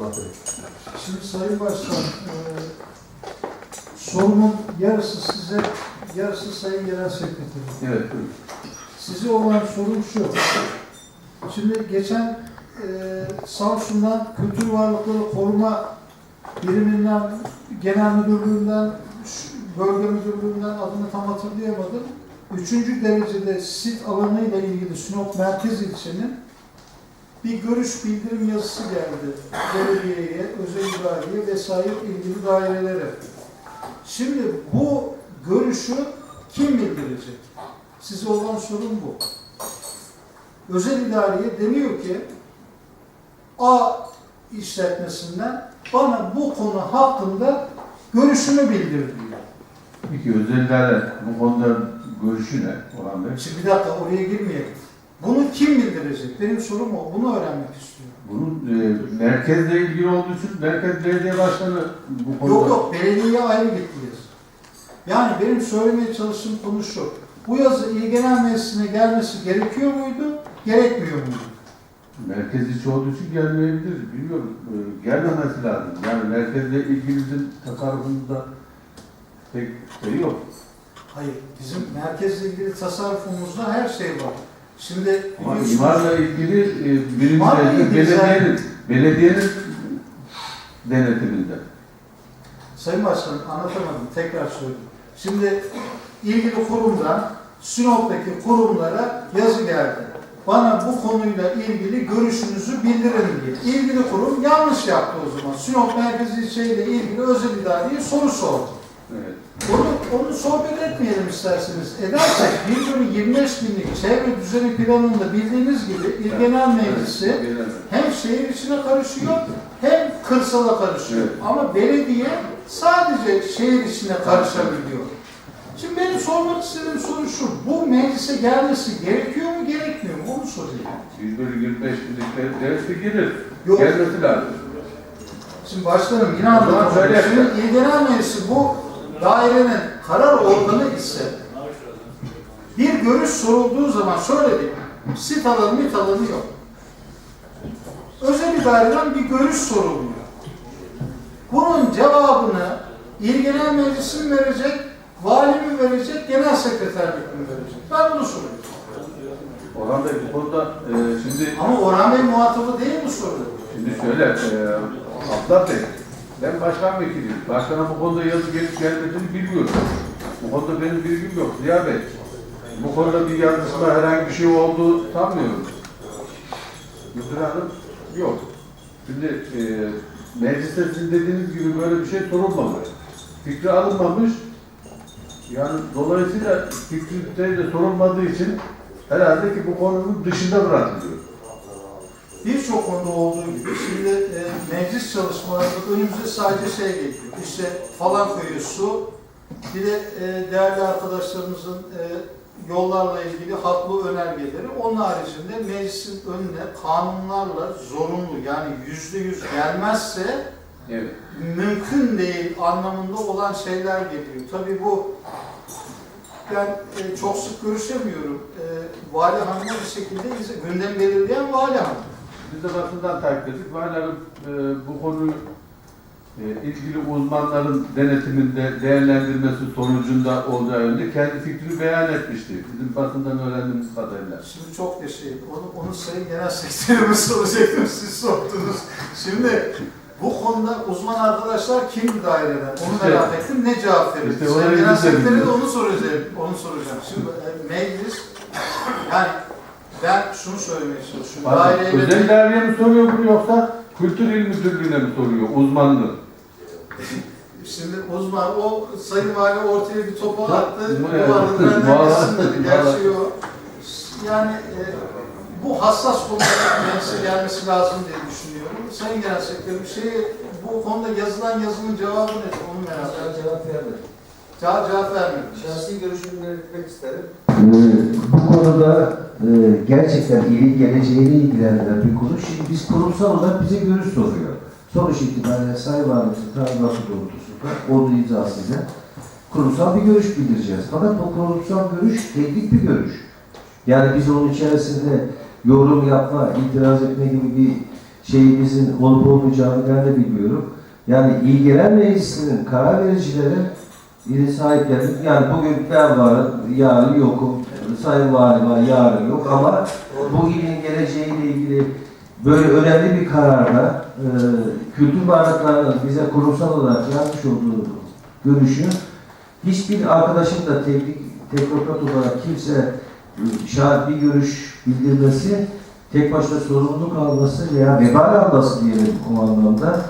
Bey. Şimdi Sayın Başkan, e, sorumun yarısı size, yarısı Sayın Genel Sekreterim. Evet, buyurun. Size olan sorum şu. Şimdi geçen e, Samsun'dan Kültür Varlıkları Koruma Biriminden, Genel Müdürlüğünden, Bölge Müdürlüğünden adını tam hatırlayamadım. Üçüncü derecede sit alanıyla ilgili Sinop Merkez ilçenin bir görüş bildirim yazısı geldi. Belediyeye, özel idareye vesaire ilgili dairelere. Şimdi bu görüşü kim bildirecek? Size olan sorun bu. Özel idareye deniyor ki A işletmesinden bana bu konu hakkında görüşünü bildir diyor. Peki özellikle bu konuda görüşü ne Orhan Bey? Şimdi bir dakika oraya girmeyelim. Bunu kim bildirecek? Benim sorum o. Bunu öğrenmek istiyorum. Bunun e, merkezle ilgili olduğu için Merkez Belediye Başkanı bu konuda... Yok yok belediyeye ayrı gittiniz. Yani benim söylemeye çalıştığım konu şu. Bu yazı İl Genel Meclisi'ne gelmesi gerekiyor muydu? Gerekmiyor muydu? Merkez içi olduğu için gelmeyebilir. Bilmiyorum. E, gelmemesi lazım. Yani merkezle ilgili bizim tasarrufumuzda pek şey yok. Hayır, bizim merkezle ilgili tasarrufumuzda her şey var. Şimdi Ama imarla ilgili e, birinci İmarla ilgili belediyenin, belediyenin denetiminde. Sayın Başkanım anlatamadım, tekrar söyleyeyim. Şimdi ilgili kurumdan Sinop'taki kurumlara yazı geldi. Bana bu konuyla ilgili görüşünüzü bildirin diye. İlgili kurum yanlış yaptı o zaman. Sinop Merkezi ilçeyle ilgili özel idareye soru sordu. Evet. Onu, onu sohbet etmeyelim isterseniz. Edersek bir bölü 25 binlik çevre düzeni planında bildiğiniz gibi İl Genel Meclisi hem şehir içine karışıyor hem kırsala karışıyor. Evet. Ama belediye sadece şehir içine karışabiliyor. Şimdi benim sormak istediğim soru şu. Bu meclise gelmesi gerekiyor mu gerekmiyor mu? Onu sorayım. 100 bölü 25 binlik dersi gelir. Yok. Gelmesi lazım. Şimdi başkanım şöyle Şimdi İl Genel Meclisi bu dairenin karar organı ise bir görüş sorulduğu zaman şöyle diyeyim. Sit alanı, mit alanı yok. Özel idareden bir görüş soruluyor. Bunun cevabını İl Genel Meclisi mi verecek, vali mi verecek, genel sekreterlik mi verecek? Ben bunu soruyorum. Orhan Bey bu konuda e, şimdi Ama Orhan Bey muhatabı değil mi soruyor? şimdi şöyle e, Abdullah Bey ben başkan vekiliyim. Başkana bu konuda yazı gelip gelmediğini bilmiyorum. Bu konuda benim bilgim yok. Ziya Bey bu konuda bir yazışma herhangi bir şey olduğu sanmıyorum. Müdür Hanım yok. Şimdi e, mecliste sizin dediğiniz gibi böyle bir şey sorulmamış. Fikri alınmamış. Yani dolayısıyla fikri de sorulmadığı için herhalde ki bu konunun dışında bırakılıyor. Birçok konuda olduğu gibi şimdi e, meclis çalışmalarında önümüze sadece şey geliyor. İşte falan köyü su, bir de e, değerli arkadaşlarımızın e, yollarla ilgili haklı önergeleri. Onun haricinde meclisin önüne kanunlarla zorunlu yani yüzde yüz gelmezse Evet. mümkün değil anlamında olan şeyler geliyor. Tabii bu ben e, çok sık görüşemiyorum. E, vali hanımla bir şekilde gündem belirleyen vali hanım. Biz de basından takip ettik. Valinin e, bu konuyu e, ilgili uzmanların denetiminde değerlendirmesi sonucunda olacağı yönde kendi fikrini beyan etmişti. Bizim basından öğrendiğimiz kadarıyla. Şimdi çok yaşayın. Onu, onu Sayın Genel Sekreterime soracaktım, siz sordunuz. Şimdi bu konuda uzman arkadaşlar kimdi daireden? Onu İşte- merak ettim. Ne cevap verir? İşte Sayın Genel biz de onu soracağım. Onu soracağım. Şimdi e, meclis, yani ben şunu söylemeye çalışıyorum. Daireyle özel idareye mi soruyor bunu yoksa Kültür İl Müdürlüğü'ne mi soruyor uzmanlığı? Şimdi uzman, o Sayın Vali ortaya bir topu attı. Bu arada ben de Vallahi- gitsin dedi. Gerçi o. Yani e, bu hassas konulara meclise gelmesi lazım diye düşünüyorum. Sayın Genel Sekreterim, şey, bu konuda yazılan yazının cevabı nedir? Onu merak ediyorum. Cevap vermedim. Cevap, cevap vermedim. Şahsi görüşümü belirtmek isterim. Ee, bu konuda e, gerçekten ilin geleceğini ilgilendiren bir konu. Şimdi biz kurumsal olarak bize görüş soruyor. Sonuç itibariyle Sayın Valimizin talimatı doğrultusunda onun imzasıyla kurumsal bir görüş bildireceğiz. Fakat bu kurumsal görüş teknik bir görüş. Yani biz onun içerisinde yorum yapma, itiraz etme gibi bir şeyimizin olup olmayacağını ben de bilmiyorum. Yani il genel meclisinin karar ili sahipleri yani bugün ben varım, yarın yokum, sayın valim var, yarın yok. Ama bu ilin geleceğiyle ilgili böyle önemli bir kararda e, kültür varlıklarının bize kurumsal olarak yazmış olduğu görüşü hiçbir arkadaşın da teknik teknokrat olarak kimse e, şahit bir görüş bildirmesi tek başına sorumluluk alması veya vebal alması diyelim o anlamda.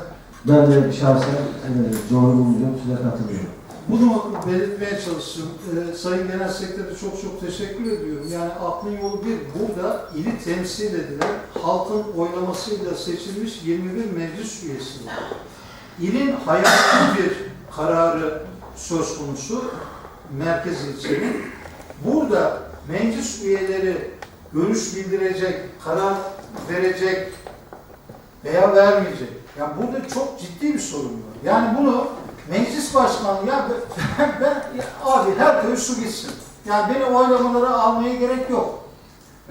Ben de şahsen e, doğru buluyorum, size katılıyorum. Bunu belirtmeye çalıştım. Ee, Sayın Genel Sekreter'e çok çok teşekkür ediyorum. Yani aklın yolu bir, burada ili temsil edilen, halkın oylamasıyla seçilmiş 21 meclis üyesi var. İlin hayati bir kararı söz konusu, merkez ilçenin. Burada meclis üyeleri görüş bildirecek, karar verecek veya vermeyecek. Yani burada çok ciddi bir sorun var. Yani bunu meclis başkanı ya ben, ben ya abi her köy su gitsin. Yani beni oylamalara almaya gerek yok.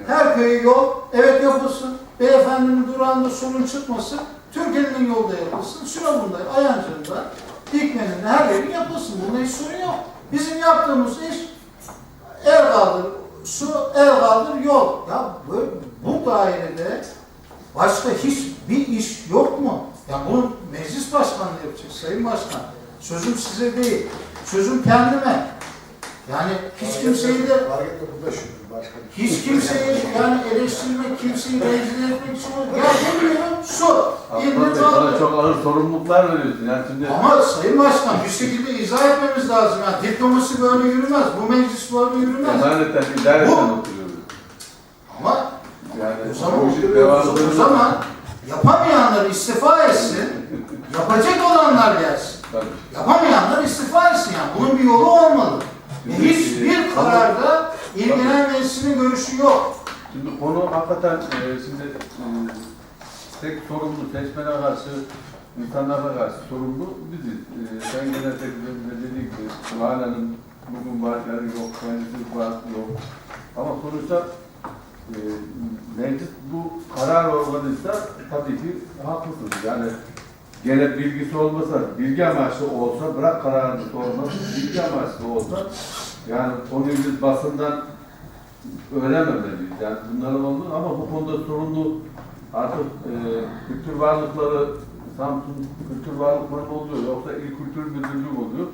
Her köye yol evet yapılsın. Beyefendinin durağında sorun çıkmasın. Türkiye'nin yolda yapılsın. Sürabunda, Ayancı'nda, Dikmen'inde her yerin yapılsın. Bunda hiç sorun yok. Bizim yaptığımız iş el kaldır, su, el kaldır, yol. Ya bu, bu dairede başka hiçbir iş yok mu? Ya bunu meclis başkanı yapacak, sayın başkan. Sözüm size değil, sözüm kendime. Yani hiç kimseyi de hiç kimseyi yani eleştirmek, kimseyi rencide etmek için yok. Ya indir Bey bana kaldır. çok ağır sorumluluklar veriyorsun. Yani şimdi Ama Sayın Başkan bir şekilde izah etmemiz lazım. Yani diplomasi böyle yürümez, bu meclis böyle yürümez. emanetten, idareten oturuyoruz. Ama Yani O zaman, o zaman yapamayanlar istifa etsin, yapacak olanlar gelsin. Tabii. Yapamayanlar istifa etsin yani. Bunun bir yolu olmalı. Hiçbir kararda İl Genel Meclisi'nin görüşü yok. Şimdi konu hakikaten e, şimdi e, tek sorumlu seçmene karşı, insanlara karşı sorumlu biziz. E, sen genel sekreterimize dediği gibi Mahallenin bugün var, yarın yok, meclis var, yok. Ama sonuçta e, meclis bu karar organıysa tabii ki haklısınız. Yani gene bilgisi olmasa, bilgi amaçlı olsa, bırak kararını sorması, bilgi amaçlı olsa, yani konuyu biz basından öğrenememeliyiz. Yani bunların olduğu ama bu konuda sorumlu artık e, kültür varlıkları Samsun Kültür Varlıkları mı oluyor yoksa İl Kültür Müdürlüğü mü oluyor?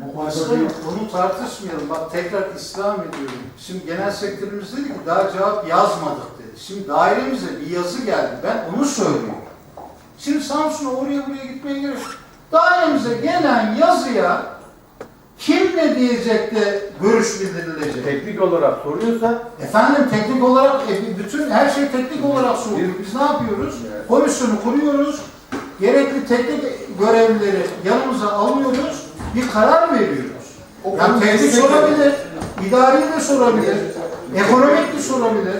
Bu konuda Başkanım bir bunu tartışmayalım. Bak tekrar istirham ediyorum. Şimdi genel sekretörümüz dedi ki daha cevap yazmadık dedi. Şimdi dairemize bir yazı geldi. Ben onu söylüyorum. Şimdi Samsun'a oraya buraya gitmeye gerek. Dairemize gelen yazıya kim ne diyecek de görüş bildirilecek. teknik olarak soruyorsa Efendim teknik olarak e, bütün her şey teknik olarak soruluyor. Biz ne yapıyoruz? Evet. Komisyonu kuruyoruz. Gerekli teknik görevlileri yanımıza alıyoruz. Bir karar veriyoruz. Yani teknik sorabilir, idari de sorabilir, ekonomik de sorabilir,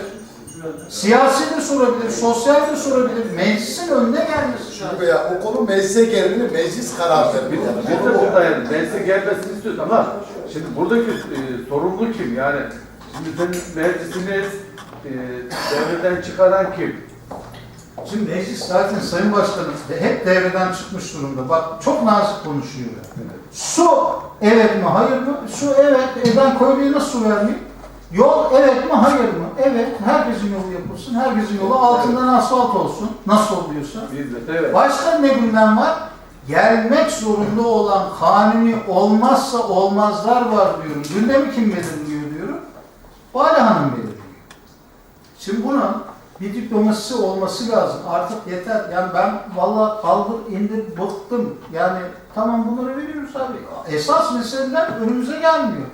siyasi de sorabilir, sosyal de sorabilir. Meclisin önüne gelmesi. Bey ya o konu meclise geldiğinde meclis karar verir. Yani biz konu de bu. buradayız. Meclise gelmesini istiyoruz ama şimdi buradaki e, sorumlu kim? Yani şimdi senin meclisini e, devreden çıkaran kim? Şimdi meclis zaten Sayın Başkanım hep devreden çıkmış durumda. Bak çok nazik konuşuyor. Su evet mi hayır mı? Su evet. E ben köylüye nasıl su vermeyeyim? Yol evet mi hayır mı? Evet. Herkesin yolu yapılsın. Herkesin yolu altından asfalt olsun. Nasıl oluyorsa. Biz de evet. Başka ne gündem var? Gelmek zorunda olan kanuni olmazsa olmazlar var diyorum. Gündemi kim belirliyor diyorum. Bale Hanım belirliyor. Şimdi bunun bir diplomasisi olması lazım. Artık yeter. Yani ben valla kaldır indir bıktım. Yani tamam bunları veriyoruz abi. Esas meseleler önümüze gelmiyor.